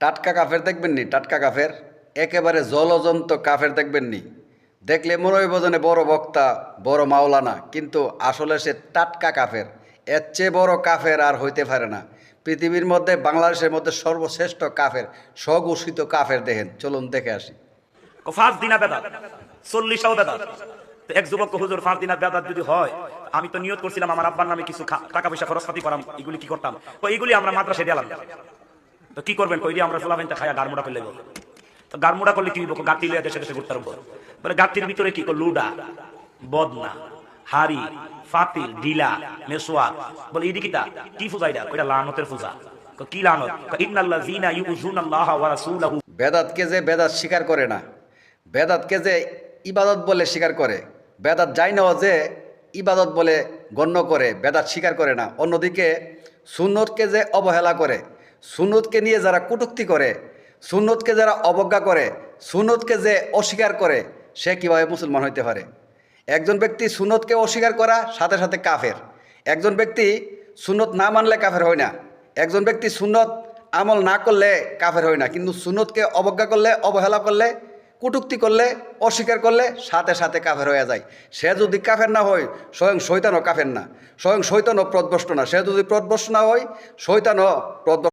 টাটকা কাফের দেখবেন নি? টাটকা কাফের? একেবারে জলজন্ত কাফের দেখবেন নি? দেখলে মনে বড় বক্তা, বড় মাওলানা, কিন্তু আসলে সে টাটকা কাফের। এর চেয়ে বড় কাফের আর হইতে পারে না। পৃথিবীর মধ্যে, বাংলাদেশের মধ্যে সর্বশ্রেষ্ঠ কাফের, স্বঘোষিত কাফের দেখেন। চলুন দেখে আসি। দিনা তো এক যুবক হুজুর ফাঁস দিনা বেদাত যদি হয়, আমি তো নিয়ত করছিলাম আমার আব্বার নামে কিছু টাকা পয়সা খরচপাতি করাম, এগুলি কি করতাম? তো এইগুলি আমরা মাদ্রাসা দিলাম। তো কি করবেন? কই দিয়ে আমরা ফুলাবেন খায়া গারমুড়া করলে। তো গারমুড়া করলে কি গাঁটি লিয়ে দেশে দেশে ঘুরতে পারব বলে গাঁটির ভিতরে কি? লুডা, বদনা, হাড়ি, ফাতিল ডিলা মেসোয়া। বলে ইডি কিটা কি ফুজাইডা কইটা লানতের ফুজা। কই কি লানত? ইন্নাল্লাযীনা ইউযুনাল্লাহ ওয়া রাসূলাহু। বেদাতকে যে বেদাত স্বীকার করে না, বেদাতকে যে ইবাদত বলে স্বীকার করে, বেদাত যাই না যে ইবাদত বলে গণ্য করে, বেদাত স্বীকার করে না। অন্যদিকে সুন্নতকে যে অবহেলা করে সুন্নতকে নিয়ে যারা কটূক্তি করে, সুন্নতকে যারা অবজ্ঞা করে, সুন্নতকে যে অস্বীকার করে, সে কীভাবে মুসলমান হইতে পারে? একজন ব্যক্তি সুন্নতকে অস্বীকার করা, সাথে সাথে কাফের। একজন ব্যক্তি সুন্নত না মানলে কাফের হয় না। একজন ব্যক্তি সুন্নত আমল না করলে কাফের হয় না। কিন্তু সুন্নতকে অবজ্ঞা করলে, অবহেলা করলে, কটুক্তি করলে, অস্বীকার করলে, সাথে সাথে কাফের হয়ে যায়। সে যদি কাফের না হয়, স্বয়ং শৈতানও কাফের না। স্বয়ং শৈতানও প্রদবষ্ট না। সে যদি প্রদবষ্ট না হয় শৈতানও প্রদ